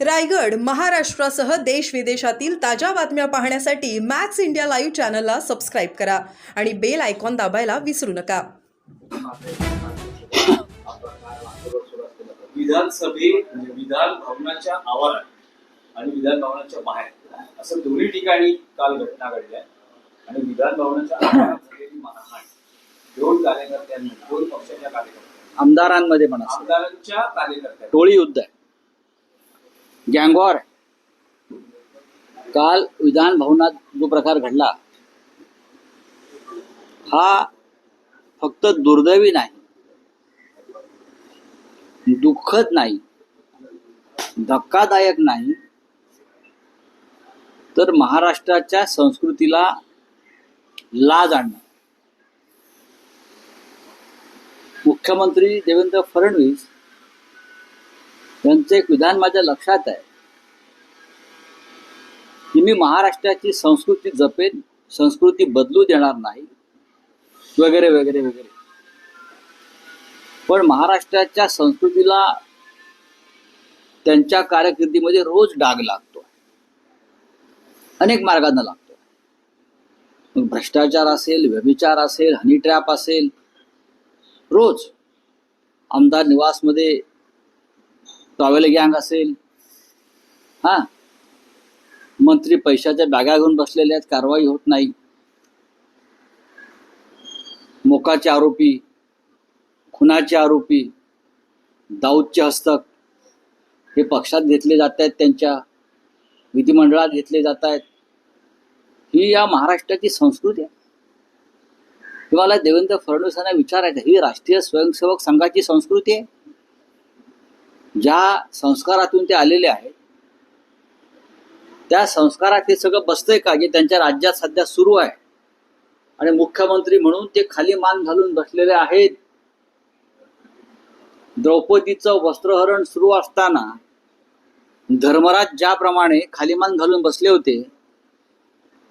रायगड महाराष्ट्रासह देश विदेशातील ताज्या बातम्या पाहण्यासाठी मॅक्स इंडिया लाईव्ह चॅनलला सबस्क्राईब करा आणि बेल आयकॉन दाबायला विसरू नका. विधानसभे म्हणजे विधान भवनाच्या आवारात आणि विधान भवनाच्या बाहेर. असं दोन्ही ठिकाणी काल घटना घडल्या. आणि विधान भवनाच्या आवारात झालेली मारहाण दोन कार्यकर्त्यांनी दोन पक्षाच्या कार्यकर्त्यांनी आमदारांमध्ये पण असेल आमदारांच्या कार्यकर्त्यांनी टोळी युद्ध आहे. गँगवॉर काल विधान भवनात जो प्रकार घडला हा फक्त दुर्दैवी नाही दुःखद नाही धक्कादायक नाही तर महाराष्ट्राच्या संस्कृतीला लाज आणणं. मुख्यमंत्री देवेंद्र फडणवीस यांचं एक विधान माझ्या लक्षात आहे. की मी महाराष्ट्राची संस्कृती जपेन संस्कृती बदलू देणार नाही वगैरे वगैरे वगैरे. पण महाराष्ट्राच्या संस्कृतीला त्यांच्या कारकिर्दीमध्ये रोज डाग लागतो अनेक मार्गांना लागतो मग भ्रष्टाचार असेल व्यभिचार असेल हनी ट्रॅप असेल रोज आमदार निवासमध्ये ट्रॅव्हल गँग असेल. हा. मंत्री पैशाच्या बॅगा घेऊन बसलेले आहेत कारवाई होत नाही. मोकाचे आरोपी खुनाचे आरोपी दाऊदचे हस्तक हे पक्षात घेतले जात आहेत त्यांच्या विधिमंडळात घेतले जात आहेत ही या महाराष्ट्राची संस्कृती आहे. हे मला देवेंद्र फडणवीसांना विचारायचं ही राष्ट्रीय स्वयंसेवक संघाची संस्कृती आहे? ज्या संस्कारातून ते आलेले आहेत त्या संस्कारात हे सगळं बसतंय का? जे त्यांच्या राज्यात सध्या सुरू आहे. आणि मुख्यमंत्री म्हणून ते खाली मान घालून बसलेले आहेत. द्रौपदीचं वस्त्रहरण सुरू असताना धर्मराज ज्याप्रमाणे खाली मान घालून बसले होते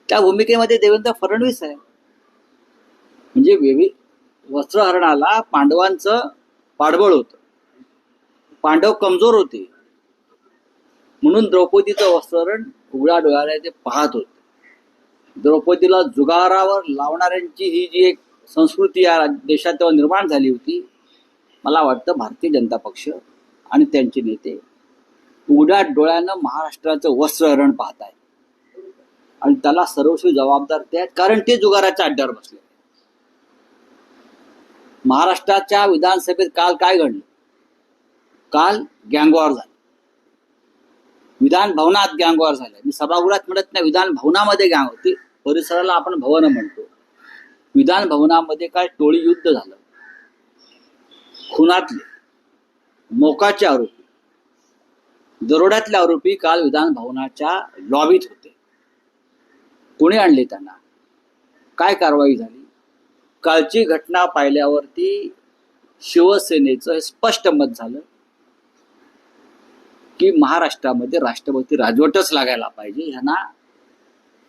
त्या भूमिकेमध्ये देवेंद्र फडणवीस आहे म्हणजे वेवी वस्त्रहरणाला पांडवांचं पाठबळ होतं. पांडव कमजोर होते. म्हणून द्रौपदीचं वस्त्रहरण उघड्या डोळ्याने ते पाहत होते. द्रौपदीला जुगारावर लावणाऱ्यांची ही जी एक संस्कृती या देशात तेव्हा निर्माण झाली होती मला वाटतं भारतीय जनता पक्ष आणि त्यांचे नेते उघड्या डोळ्यानं महाराष्ट्राचं वस्त्रहरण पाहत आहेत आणि त्याला सर्वस्वी जबाबदार ते आहेत कारण ते जुगाराच्या अड्ड्यावर बसले महाराष्ट्राच्या विधानसभेत काल काय घडलं? काल गँगवॉर झाले. विधान भवनात गँगवॉर झाले. मी सभागृहात म्हणत नाही विधान भवनामध्ये गँग होती. परिसराला आपण भवन म्हणतो. विधान भवनामध्ये काय टोळी युद्ध झालं. खुनातले मोकाचे आरोपी दरोड्यातले आरोपी काल विधान भवनाच्या लॉबीत होते. कोणी आणले त्यांना? काय कारवाई झाली? कालची घटना पाहिल्यावरती शिवसेनेचं स्पष्ट मत झालं. की महाराष्ट्रामध्ये राष्ट्रपती राजवटच लागायला पाहिजे. ह्यांना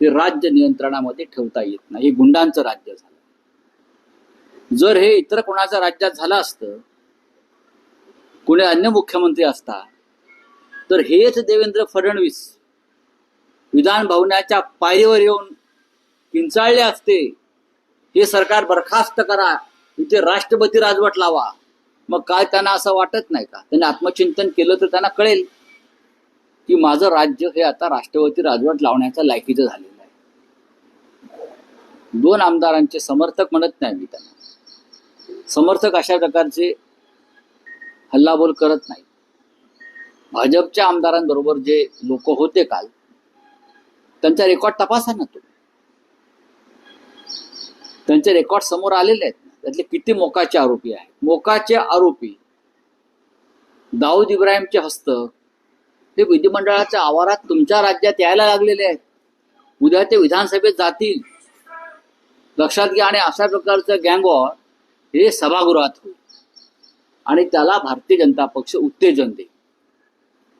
ते राज्य नियंत्रणामध्ये ठेवता येत नाही. हे गुंडांचं राज्य झालं. जर हे इतर कोणाचं राज्यात झालं असतं कोणी अन्य मुख्यमंत्री असता तर हेच देवेंद्र फडणवीस विधान भवनाच्या पायरीवर येऊन किंचाळले असते. हे सरकार बरखास्त करा. इथे राष्ट्रपती राजवट लावा. मग काय त्यांना असं वाटत नाही का? त्यांनी आत्मचिंतन केलं तर त्यांना कळेल. की माझं राज्य हे आता राष्ट्रवादी राजवट लावण्याच्या लायकीचं झालेलं आहे. दोन आमदारांचे समर्थक म्हणत नाही मी त्यांना. समर्थक अशा प्रकारचे हल्लाबोल करत नाही. भाजपच्या आमदारांबरोबर जे लोक होते काल त्यांचा रेकॉर्ड तपासा ना तो त्यांचे रेकॉर्ड समोर आलेले आहेत त्यातले किती मोकाचे आरोपी आहेत. मोकाचे आरोपी दाऊद इब्राहिमचे हस्तक ते विधिमंडळाच्या आवारात तुमच्या राज्यात यायला लागलेले आहेत. उद्या ते विधानसभेत जातील. लक्षात घ्या आणि अशा प्रकारचं गँगवॉर हे सभागृहात होईल. आणि त्याला भारतीय जनता पक्ष उत्तेजन देईल.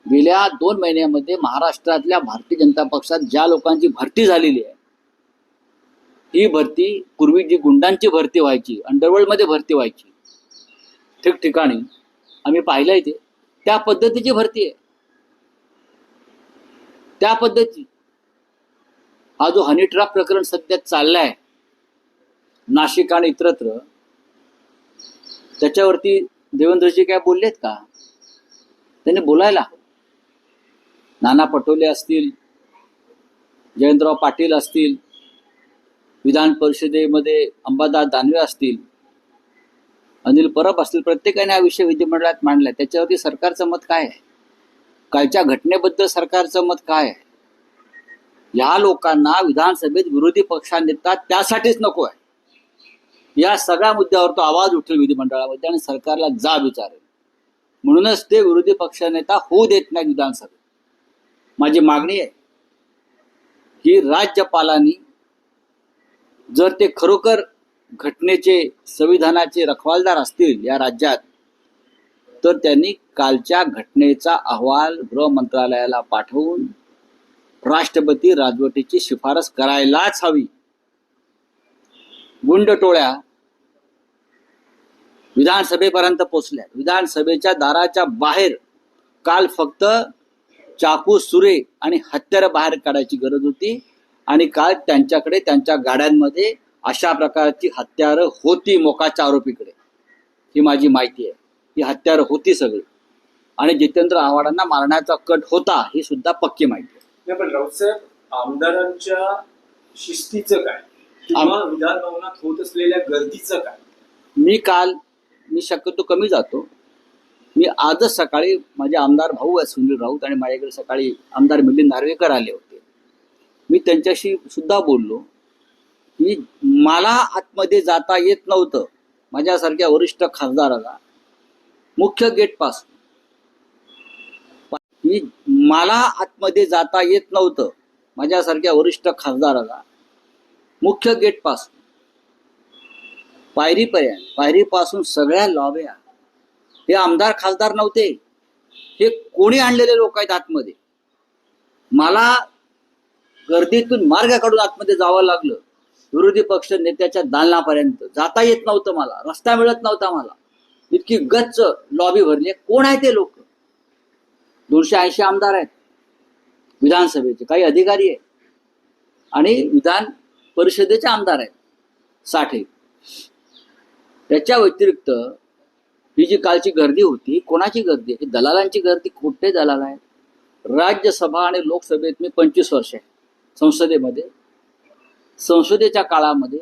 गेल्या दोन महिन्यामध्ये महाराष्ट्रातल्या भारतीय जनता पक्षात ज्या लोकांची भरती झालेली आहे ही भरती पूर्वी जी गुंडांची भरती व्हायची अंडरवर्ल्डमध्ये भरती व्हायची. ठिकठिकाणी आम्ही पाहिलं ते. त्या पद्धतीची भरती आहे. त्या पद्धती. हा जो हनीट्रॅप प्रकरण सध्या चाललाय नाशिक आणि इतरत्र त्याच्यावरती देवेंद्रजी काय बोललेत का? त्यांनी बोलायला. नाना पटोले असतील जयंतराव पाटील असतील विधान परिषदेमध्ये अंबादास दानवे असतील अनिल परब असतील प्रत्येकाने हा विषय विधिमंडळात मांडलाय. त्याच्यावरती सरकारचं मत काय आहे? कालच्या घटनेबद्दल सरकारचं मत काय आहे? या लोकांना विधानसभेत विरोधी पक्षानेता त्यासाठीच नको आहे. या सगळ्या मुद्द्यावर तो आवाज उठेल विधिमंडळामध्ये आणि सरकारला जा विचारेल. म्हणूनच ते विरोधी पक्षनेता होऊ देत नाही विधानसभेत. माझी मागणी आहे की राज्यपालांनी जर ते खरोखर घटनेचे संविधानाचे रखवालदार असतील या राज्यात तर त्यांनी कालच्या घटनेचा अहवाल गृह मंत्रालयाला पाठवून राष्ट्रपती राजवटीची शिफारस करायलाच हवी. गुंड टोळ्या विधानसभेपर्यंत पोचल्या. विधानसभेच्या दाराच्या बाहेर काल फक्त चाकू सुरे आणि हत्यार बाहेर काढायची गरज होती आणि काल त्यांच्याकडे त्यांच्या गाड्यांमध्ये अशा प्रकारची हत्यारं होती मोकाच्या आरोपीकडे. ही माझी माहिती आहे. ही हत्यारं होती सगळी. आणि जितेंद्र आव्हाडांना मारण्याचा कट होता ही सुद्धा पक्की माहिती आहे. पण राऊतसाहेब आमदारांच्या शिस्तीचं काय? किंवा विधान भवनात होत असलेल्या गर्दीचं काय? मी काल मी शक्यतो कमी जातो. मी आजच सकाळी माझे आमदार भाऊ आहेत सुनील राऊत आणि माझ्याकडे सकाळी आमदार मिलिंद नार्वेकर आले होते. मी त्यांच्याशी सुद्धा बोललो. की मला आतमध्ये जाता येत नव्हतं. माझ्यासारख्या वरिष्ठ खासदाराला मुख्य गेटपासून. मला आतमध्ये जाता येत नव्हतं. माझ्यासारख्या वरिष्ठ खासदाराला मुख्य गेटपासून. पायरीपर्यंत पायरीपासून सगळ्या लॉब्या. हे आमदार खासदार नव्हते. हे कोणी आणलेले लोक आहेत आतमध्ये? मला गर्दीतून मार्ग काढून आतमध्ये जावं लागलं. विरोधी पक्ष नेत्याच्या दालनापर्यंत. जाता येत नव्हतं मला. रस्ता मिळत नव्हता मला. इतकी गच्च लॉबी भरली कोण आहे ते लोक? दोनशे ऐंशी आमदार आहेत. विधानसभेचे काही अधिकारी आहेत. आणि विधान परिषदेचे आमदार आहेत. साठे त्याच्या व्यतिरिक्त ही जी कालची गर्दी होती कोणाची गर्दी? आहे दलालांची गर्दी कुठे दलाल आहेत? राज्यसभा आणि लोकसभेत मी पंचवीस वर्ष आहे. संसदेमध्ये. संसदेच्या काळामध्ये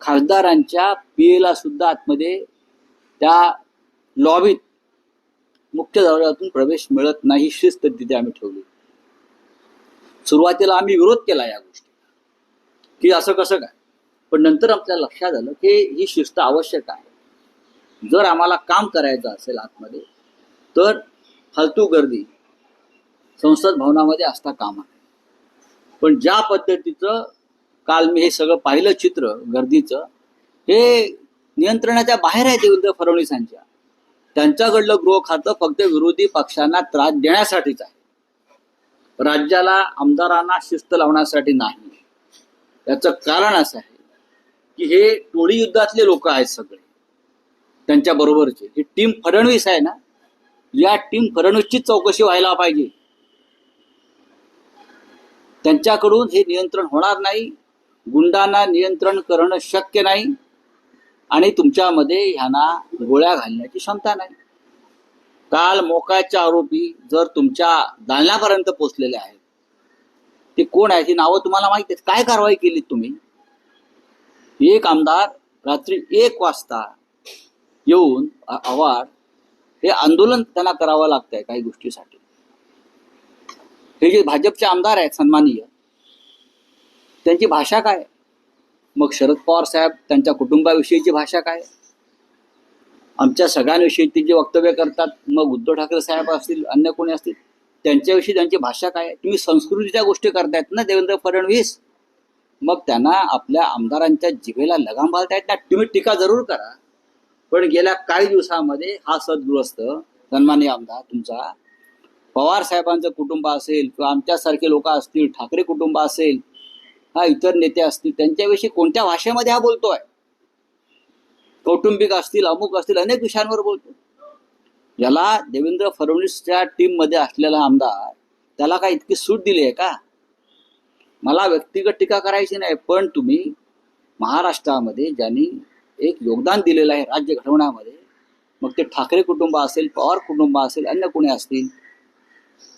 खासदारांच्या पीएला सुद्धा आतमध्ये त्या लॉबीत मुख्य दरवाजातून प्रवेश मिळत नाही शिस्त तिथे आम्ही ठेवली. सुरुवातीला आम्ही विरोध केला या गोष्टी की असं कसं काय? पण नंतर आपल्या लक्षात आलं की ही शिस्त आवश्यक आहे. जर आम्हाला काम करायचं असेल आतमध्ये तर फालतू गर्दी संसद भवनामध्ये असता काम आहे पण ज्या पद्धतीचं काल मी हे सगळं पाहिलं चित्र गर्दीचं हे नियंत्रणाच्या बाहेर आहे देवेंद्र फडणवीसांच्या त्यांच्याकडलं गृह खातं फक्त विरोधी पक्षांना त्रास देण्यासाठीच आहे. राज्याला आमदारांना शिस्त लावण्यासाठी नाही. याचं कारण असं आहे की हे टोळी युद्धातले लोक आहेत सगळे. त्यांच्या बरोबरचे. ही टीम फडणवीस आहे ना? या टीम फडणवीसचीच चौकशी व्हायला पाहिजे. त्यांच्याकडून हे नियंत्रण होणार नाही. गुंडांना नियंत्रण करणं शक्य नाही. आणि तुमच्यामध्ये ह्यांना गोळ्या घालण्याची क्षमता नाही. काल मोकाच्या आरोपी जर तुमच्या दालनापर्यंत पोचलेले आहेत ते कोण आहेत ही नावं तुम्हाला माहिती आहेत. काय कारवाई केली तुम्ही? एक आमदार रात्री एक वाजता येऊन अ- आवाड हे आंदोलन त्यांना करावं लागतंय काही गोष्टीसाठी. हे जे भाजपचे आमदार आहेत सन्माननीय त्यांची भाषा काय? आहे? मग शरद पवार साहेब त्यांच्या कुटुंबाविषयीची भाषा काय? आमच्या सगळ्यांविषयी ते जे वक्तव्य करतात मग उद्धव ठाकरे साहेब असतील अन्य कोणी असतील त्यांच्याविषयी त्यांची भाषा काय? आहे? तुम्ही संस्कृतीच्या गोष्टी करतायत ना देवेंद्र फडणवीस? मग त्यांना आपल्या आमदारांच्या जिभेला लगाम घालतायत ना? तुम्ही टीका जरूर करा. पण गेल्या काही दिवसामध्ये हा सद्गृहस्थ सन्मान्य आमदार तुमचा पवार साहेबांचं कुटुंब असेल किंवा आमच्यासारखे लोक असतील ठाकरे कुटुंब असेल हा इतर नेते असतील त्यांच्याविषयी कोणत्या भाषेमध्ये हा बोलतोय? कौटुंबिक असतील अमुक असतील अनेक विषयांवर बोलतो याला देवेंद्र फडणवीसच्या टीममध्ये असलेला आमदार त्याला काय इतकी सूट दिली आहे का? मला व्यक्तिगत टीका करायची नाही पण तुम्ही महाराष्ट्रामध्ये ज्यांनी एक योगदान दिलेलं आहे राज्य घडवण्यामध्ये मग ते ठाकरे कुटुंब असेल पवार कुटुंब असेल अन्य कोणी असतील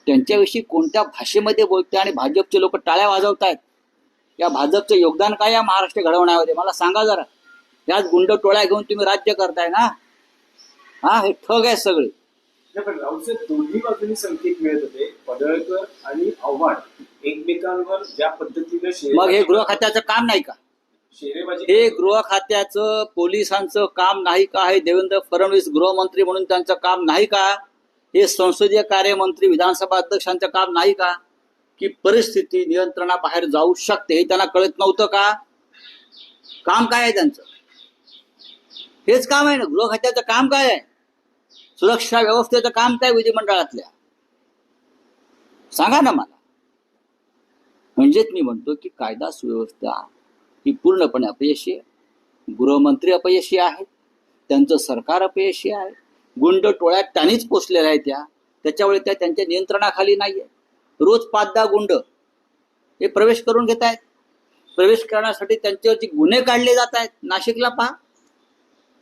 त्यांच्याविषयी कोणत्या भाषेमध्ये बोलते आणि भाजपचे लोक टाळ्या वाजवतायत? या भाजपचं योगदान काय या महाराष्ट्र घडवण्यामध्ये? मला सांगा जरा. याच गुंड टोळ्या घेऊन तुम्ही राज्य करताय ना? हा हे ठग आहे सगळे. दोन्ही बाजूनी संकेत मिळत होते. पडळकर आणि आव्हाड एकमेकांवर ज्या पद्धतीने मग हे गृह खात्याचं काम नाही का? हे गृह खात्याचं पोलिसांचं काम नाही का? हे देवेंद्र फडणवीस गृहमंत्री म्हणून त्यांचं काम नाही का? हे संसदीय कार्यमंत्री विधानसभा अध्यक्षांचं काम नाही का? की परिस्थिती नियंत्रणाबाहेर जाऊ शकते हे त्यांना कळत नव्हतं का? काम काय आहे त्यांचं? हेच काम आहे ना? गृह खात्याचं काम काय आहे? सुरक्षा व्यवस्थेचं काम काय विधिमंडळातल्या? सांगा ना मला. म्हणजेच मी म्हणतो की कायदा सुव्यवस्था ही पूर्णपणे अपयशी आहे. गृहमंत्री अपयशी आहेत. त्यांचं सरकार अपयशी आहे. गुंड टोळ्यात त्यांनीच पोचलेल्या आहेत त्या. त्याच्यामुळे त्या त्यांच्या नियंत्रणाखाली नाही आहे रोज पाच दहा गुंड हे प्रवेश करून घेत आहेत प्रवेश करण्यासाठी त्यांच्यावरती गुन्हे काढले जात आहेत नाशिकला पहा.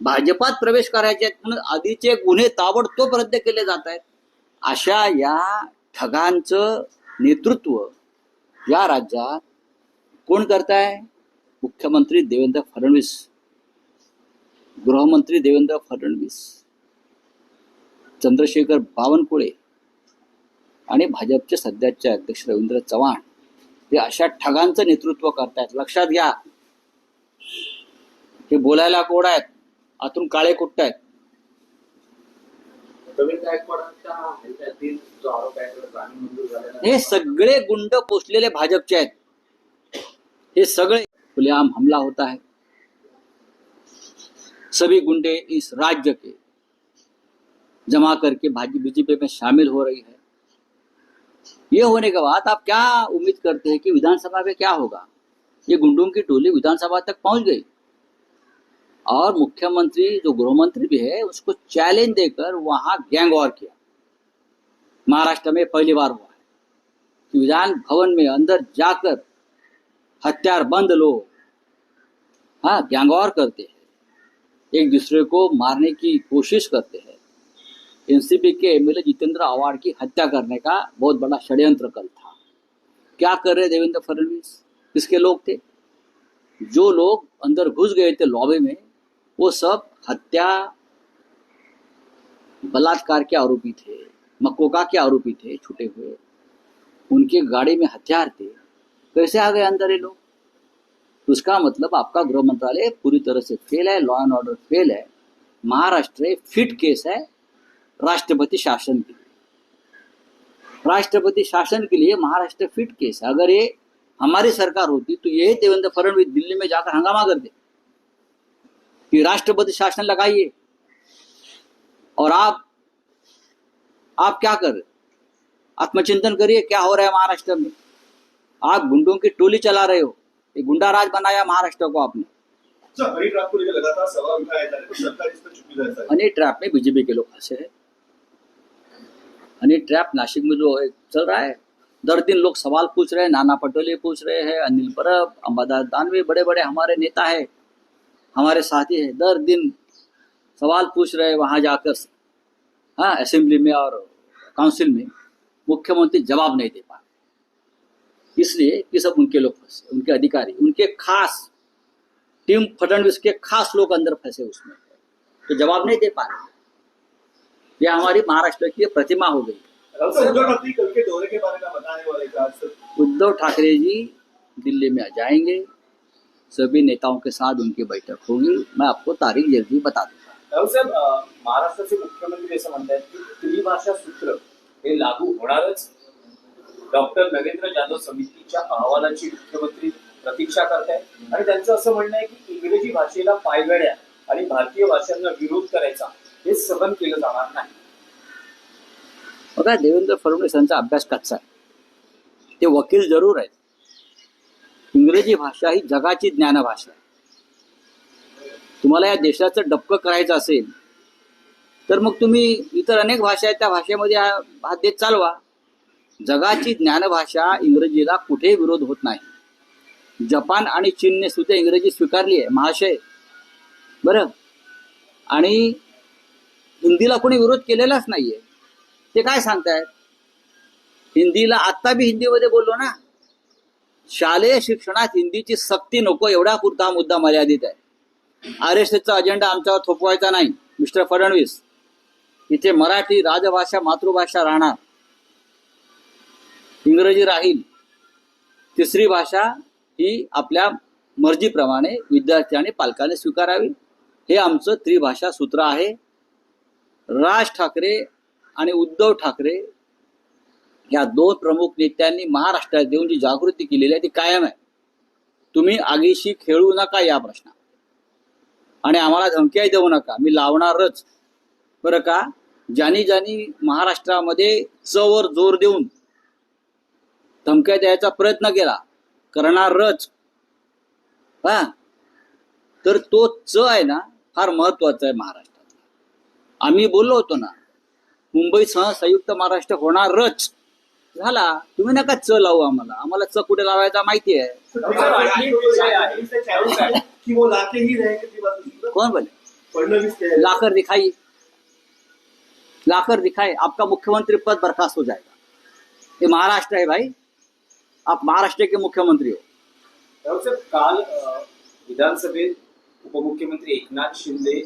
भाजपात प्रवेश करायचे आहेत म्हणून आधीचे गुन्हे ताबडतोब रद्द केले जात आहेत अशा या ठगांचं नेतृत्व या राज्यात कोण करताय? मुख्यमंत्री देवेंद्र फडणवीस. गृहमंत्री देवेंद्र फडणवीस. चंद्रशेखर बावनकुळे. आणि भाजपचे सध्याचे अध्यक्ष रवींद्र चव्हाण हे अशा ठगांचं नेतृत्व करतायत. लक्षात घ्या. हे बोलायला कोड आहेत? आतून काळे कुट्ट आहेत? तो हे सगळे गुंड पोचलेले भाजपचे आहेत. हे सगळे खुलेआम हमला होता है सभी गुंडे इस राज्य के जमा करके भाजी बीजेपी में शामिल हो रही है. ये होने के बाद आप क्या उम्मीद करते हैं कि विधानसभा में क्या होगा? ये गुंडों की टोली विधानसभा तक पहुँच गई। और मुख्यमंत्री, जो गृहमंत्री भी है, उसको चैलेंज देकर वहाँ गैंग वॉर किया। महाराष्ट्र में पहली बार हुआ है कि विधान भवन में अंदर जाकर हथियार बंद लोग हाँ गैंगवार करते हैं। एक दूसरे को मारने की कोशिश करते हैं। NCP K M L A Jitendra Awhad की हत्या करने का बहुत बड़ा षड्यंत्र कल था। क्या कर रहे देवेंद्र फडणवीस? किसके लोग थे? जो लोग अंदर घुस गए थे लॉबी में, वो सब हत्या, बलात्कार के आरोपी थे, मकोका के आरोपी थे, छुटे हुए। उनके गाड़ी में हथियार थे। कैसे आ गए अंदर ये लोग? तो उसका मतलब आपका गृह मंत्रालय पूरी तरह से फेल है लॉ एंड ऑर्डर फेल है। महाराष्ट्र फिट केस है राष्ट्रपति शासन के राष्ट्रपति शासन के लिए महाराष्ट्र फिट केस है। अगर ये हमारी सरकार होती तो यही देवेंद्र फडणवीस दिल्ली में जाकर हंगामा करते कि राष्ट्रपति शासन लगाइए। और आप आप क्या कर आत्मचिंतन करिए क्या हो रहा है महाराष्ट्र में। आप गुंडों की टोली चला रहे हो। ये गुंडा राज बनाया महाराष्ट्र को आपने। हैं तो सरकार इस पर चुप रहता ट्रैप में बीजेपी के लोग फंसे हैं। हनी ट्रैप नासिक में जो चल रहा है दर दिन लोग सवाल पूछ रहे हैं नाना पटोले पूछ रहे हैं अनिल परब अंबादास दानवे बड़े बड़े हमारे नेता है हमारे साथी है दर दिन सवाल पूछ रहे हैं वहाँ जाकर हाँ असेंबली में और काउंसिल में मुख्यमंत्री जवाब नहीं दे पा इसलिए कि सब उनके लोग फंसे, उनके अधिकारी, उनके खास टीम फडणवीस के खास लोग अंदर फंसे उसमें। तो जवाब नहीं दे पा रहे ये हमारी महाराष्ट्र की प्रतिमा हो गई। उद्धव ठाकरे कल के दौरे के बारे में बताने वाले थे आज सर। उद्धव ठाकरे जी दिल्ली में आ जाएँगे। सभी नेताओं के साथ उनकी बैठक होगी। मैं आपको तारीख जल्दी बता दूँगा। महाराष्ट्राचे मुख्यमंत्री असं म्हणतात की त्रिभाषा सूत्र हे लागू होणारच। डॉक्टर नरेंद्र जाधव समितीच्या अहवालाची मुख्यमंत्री प्रतीक्षा करतायत आणि त्यांचं असं म्हणणं आहे की इंग्रजी भाषेला पायगड्या आणि भारतीय भाषांना विरोध करायचा हे सहन केलं जाणार नाही. बघा देवेंद्र फडणवीस यांचा अभ्यास कच्चा आहे. ते वकील जरूर आहेत. इंग्रजी भाषा ही जगाची ज्ञानभाषा आहे. तुम्हाला या देशाचं डबकं करायचं असेल तर मग तुम्ही इतर अनेक भाषा आहेत त्या भाषेमध्ये हा देत चालवा. जगाची ज्ञानभाषा इंग्रजीला कुठेही विरोध होत नाही. जपान आणि चीनने सुद्धा इंग्रजी स्वीकारली आहे महाशय. बरं? आणि हिंदीला कोणी विरोध केलेलाच नाहीये. ते काय सांगतायत? हिंदीला आत्ता बी हिंदीमध्ये बोललो ना शालेय शिक्षणात हिंदीची सक्ती नको एवढा पुरता मुद्दा मर्यादित आहे. आर एस एसचा अजेंडा आमच्यावर थोपवायचा नाही मिस्टर फडणवीस. इथे मराठी राजभाषा मातृभाषा राहणार. इंग्रजी राहील. तिसरी भाषा ही आपल्या मर्जीप्रमाणे विद्यार्थी आणि पालकाने स्वीकारावी. हे आमचं त्रिभाषा सूत्र आहे. राज ठाकरे आणि उद्धव ठाकरे या दोन प्रमुख नेत्यांनी महाराष्ट्रात देऊन जी जागृती केलेली आहे ती कायम आहे. तुम्ही आगीशी खेळू नका या प्रश्नात. आणि आम्हाला धमक्याही देऊ नका. मी लावणारच. बरं का? ज्यांनी ज्यांनी महाराष्ट्रामध्ये चवर जोर देऊन धमक्या द्यायचा प्रयत्न केला करणारच. हा? तर तो च आहे ना फार महत्त्वाचा आहे महाराष्ट्र. आम्ही बोललो होतो ना मुंबईसह संयुक्त महाराष्ट्र होणारच. झाला. तुम्ही नका च लावू आम्हाला. आम्हाला च कुठे लावायचा माहिती आहे कोण बोले लाकर दिखाई. लाकर दिखाई. आपका मुख्यमंत्री पद बर्खास्त हो जाएगा. ये महाराष्ट्र है भाई. आप महाराष्ट्र के मुख्यमंत्री हो. काल विधानसभेत उपमुख्यमंत्री एकनाथ शिंदे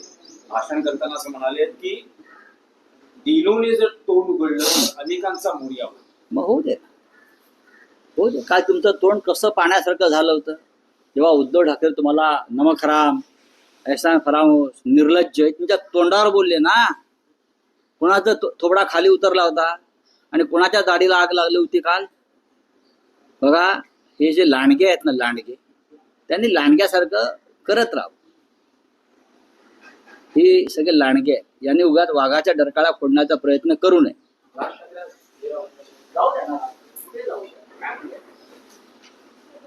भाषण करताना असं म्हणाले की डिलोने जर तोंड उघडलं अनेकांचा मूड मग होऊ दे हो होऊ दे. काय तुमचं तोंड कसं पाण्यासारखं झालं होतं? जेव्हा उद्धव ठाकरे तुम्हाला नमक हराम ऐसा फरामोस निर्लज्ज तुमच्या तोंडावर बोलले ना. कोणाचा तो- थोबडा खाली उतरला होता? आणि कोणाच्या दाढीला आग लागली होती काल? बघा हे जे लांडगे आहेत ना लांडगे त्यांनी लांडग्यासारखं करत राहावं. हे सगळे लांडगे यांनी उगाच वाघाच्या डरकाळा फोडण्याचा प्रयत्न करू नये.